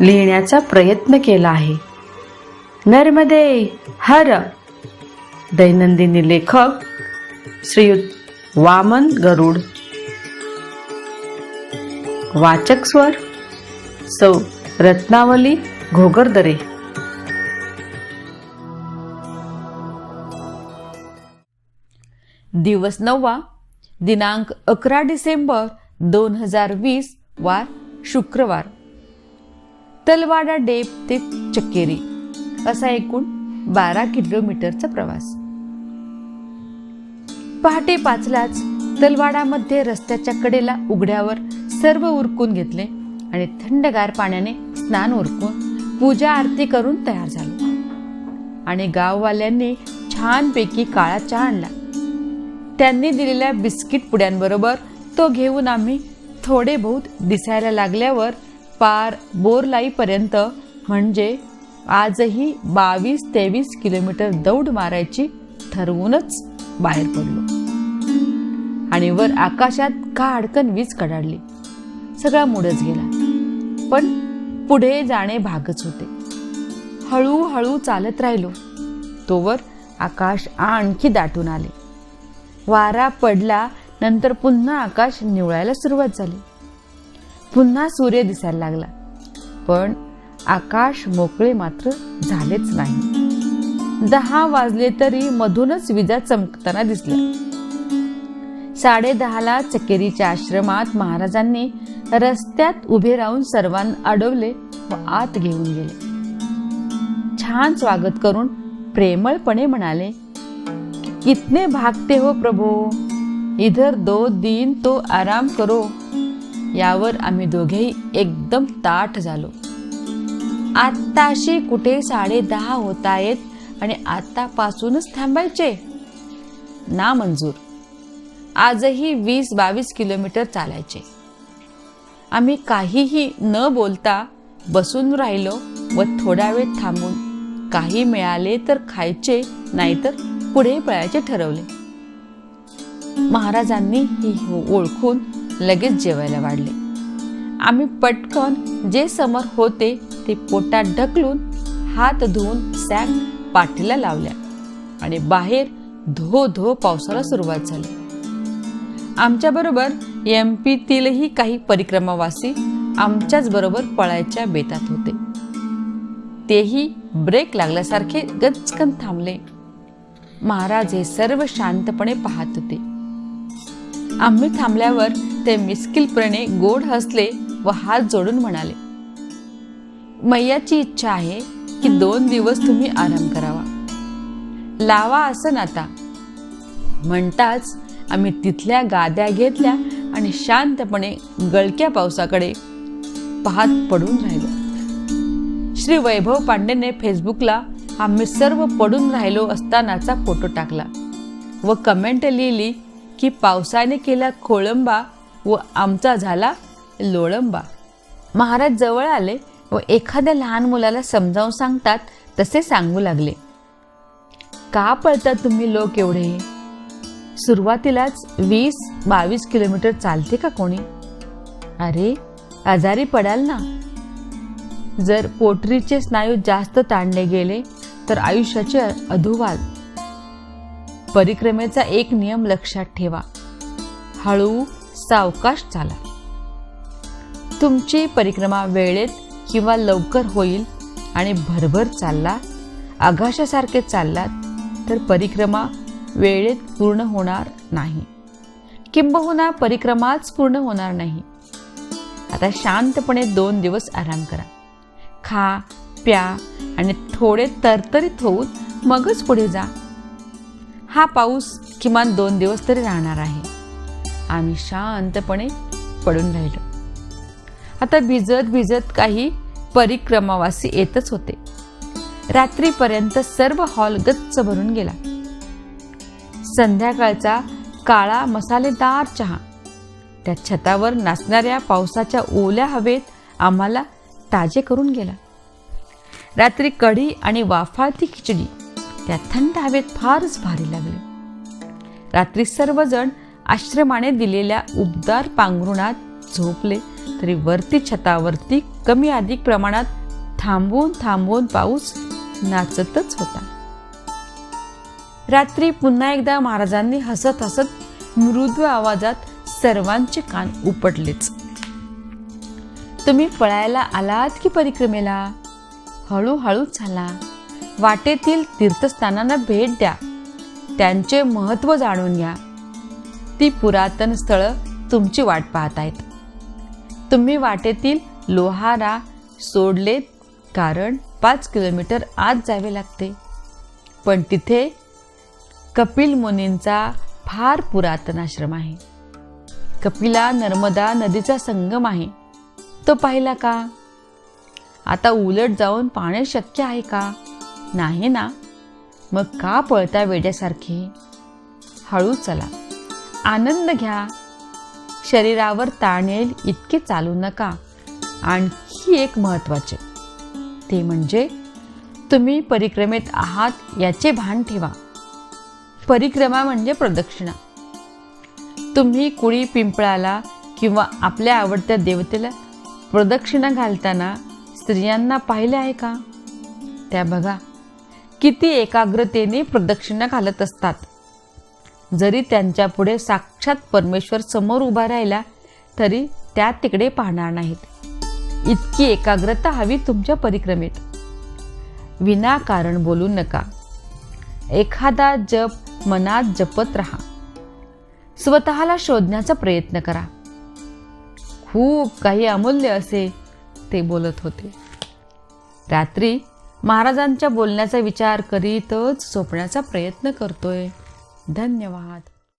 लिहिण्याचा प्रयत्न केला आहे. नर्मदे हर. दैनंदिनी लेखक श्रीयुत वामन गरुड. वाचक स्वर सौ रत्नावली घोगरदरे. दिवस नववा दिनांक अकरा डिसेंबर दोन हजार वीस वार शुक्रवार. तलवाडा डेप ते चक्केरी असा एकूण बारा किलोमीटरचा प्रवास. पहाटे पाचलाच तलवाडामध्ये रस्त्याच्या कडेला उघड्यावर सर्व उरकून घेतले आणि थंडगार पाण्याने स्नान उरकून पूजा आरती करून तयार झालो. आणि गाववाल्यांनी छानपैकी काळा चहा आणला. त्यांनी दिलेल्या बिस्किट पुड्यांबरोबर तो घेऊन आम्ही थोडे बहुत दिसायला लागल्यावर पार बोरलाईपर्यंत म्हणजे आजही बावीस तेवीस किलोमीटर दौड मारायची ठरवूनच बाहेर पडलो. आणि वर आकाशात काडकन वीज कडाडली. सगळा मूडच गेला. पण पुढे जाणे भागच होते. हळूहळू चालत राहिलो. तोवर आकाश आणखी दाटून आले. वारा पडला नंतर पुन्हा आकाश निवळायला सुरुवात झाली. पुन्हा सूर्य दिसायला लागला. पण आकाश मोकळे मात्र झालेच नाही. दहा वाजले तरी मधूनच विजा चमकताना दिसल्या. साडे दहाला चकेरीच्या आश्रमात महाराजांनी रस्त्यात उभे राहून सर्वांना अडवले व आत घेऊन गेले. छान स्वागत करून प्रेमळपणे म्हणाले कितने भागते हो प्रभो. इधर दो दिन तो आराम करो. यावर आम्ही दोघेही एकदम ताठ झालो. आत्ताशी कुठे साडे दहा होत आहेत आणि आत्तापासूनच थांबायचे? ना मंजूर. आजही वीस बावीस किलोमीटर चालायचे. आम्ही काहीही न बोलता बसून राहिलो व थोडा वेळ थांबून काही मिळाले तर खायचे नाहीतर पुढे पळायचे ठरवले. महाराजांनी ही ओळखून लगेच जेवायला वाढले. आम्ही पटकन जे समोर होते ते पोटात ढकलून हात धुवून सॅग पाठीला लावल्या आणि बाहेर धो धो पावसाला सुरुवात झाली. आमच्याबरोबर एम पीतीलही काही परिक्रमावासी आमच्याच बरोबर पळायच्या बेतात होते. तेही ब्रेक लागल्यासारखे गचकन थांबले. महाराज हे सर्व शांतपणे पाहत होते. आम्ही थांबल्यावर ते मिस्किलपणे गोड हसले व हात जोडून म्हणाले मैयाची इच्छा आहे की दोन दिवस तुम्ही आराम करावा. लावा असं आता म्हणताच आम्ही तिथल्या गाद्या घेतल्या आणि शांतपणे गळक्या पावसाकडे पाहत पडून राहिलो. श्री वैभव पांडेने फेसबुकला आम्ही सर्व पडून राहिलो असतानाचा फोटो टाकला व कमेंट लिहिली की पावसाने केला खोळंबा व आमचा झाला लोळंबा. महाराज जवळ आले व एखाद्या लहान मुलाला समजावून सांगतात तसे सांगू लागले. का पळता तुम्ही लोक एवढे? सुरुवातीलाच वीस बावीस किलोमीटर चालते का कोणी? अरे आजारी पडाल ना. जर पोटरीचे स्नायू जास्त ताणले गेले तर आयुष्याचे अधुवाल परिक्रमेचा एक नियम लक्षात ठेवा. हळू सावकाश चाला. तुमची परिक्रमा वेळेत किंवा लवकर होईल आणि भरभर चालला आघाशासारखे चाललात तर परिक्रमा वेळेत पूर्ण होणार नाही. किंबहुना परिक्रमाच पूर्ण होणार नाही. आता शांतपणे दोन दिवस आराम करा. खा प्या आणि थोडे तरतरीत होऊन मगच पुढे जा. हा पाऊस किमान दोन दिवस तरी राहणार आहे. आम्ही शांतपणे पडून राहिलो. आता भिजत भिजत काही परिक्रमावासी येतच होते. रात्रीपर्यंत सर्व हॉल गच्च भरून गेला. संध्याकाळचा काळा मसालेदार चहा. त्या छतावर नाचणाऱ्या पावसाच्या ओल्या हवेत आम्हाला ताजे करून गेला. रात्री कढी आणि वाफाळती खिचडी. त्या थंड हवेत फारच भारी लागले. रात्री सर्वजण आश्रमाने दिलेल्या उबदार पांघरुणात झोपले तरी वरती छतावरती कमी अधिक प्रमाणात थांबून थांबून पाऊस नाचतच होता. रात्री पुन्हा एकदा महाराजांनी हसत हसत मृदू आवाजात सर्वांचे कान उपटलेच. तुम्ही पळायला आलात की परिक्रमेला? हळूहळू झाला वाटेतील तीर्थस्थानांना भेट द्या. त्यांचे महत्त्व जाणून घ्या. ती पुरातन स्थळं तुमची वाट पाहत आहेत तुम्ही वाटेतील लोहारा सोडलेत कारण पाच किलोमीटर आत जावे लागते. पण तिथे कपिल मुनींचा फार पुरातन आश्रम आहे. कपिला नर्मदा नदीचा संगम आहे. तो पाहिला का? आता उलट जाऊन पाहणे शक्य आहे का? नाही ना? मग का पळता वेड्यासारखे? हळू चला. आनंद घ्या. शरीरावर ताण येईल इतके चालू नका. आणखी एक महत्त्वाचे ते म्हणजे तुम्ही परिक्रमेत आहात याचे भान ठेवा. परिक्रमा म्हणजे प्रदक्षिणा. तुम्ही कुळी पिंपळाला किंवा आपल्या आवडत्या देवतेला प्रदक्षिणा घालताना स्त्रियांना पाहिले आहे का? त्या बघा. किती एकाग्रतेने प्रदक्षिणा घालत असतात. जरी त्यांच्या पुढे साक्षात परमेश्वर समोर उभा राहिला तरी त्या तिकडे पाहणार नाहीत. इतकी एकाग्रता हवी तुमच्या परिक्रमेत. विनाकारण बोलू नका. एखादा जप मनात जपत राहा. स्वतःला शोधण्याचा प्रयत्न करा. खूप काही अमूल्य असे ते बोलत होते. रात्री महाराजांच्या बोलण्याचा विचार करीतच झोपण्याचा प्रयत्न करतोय. धन्यवाद.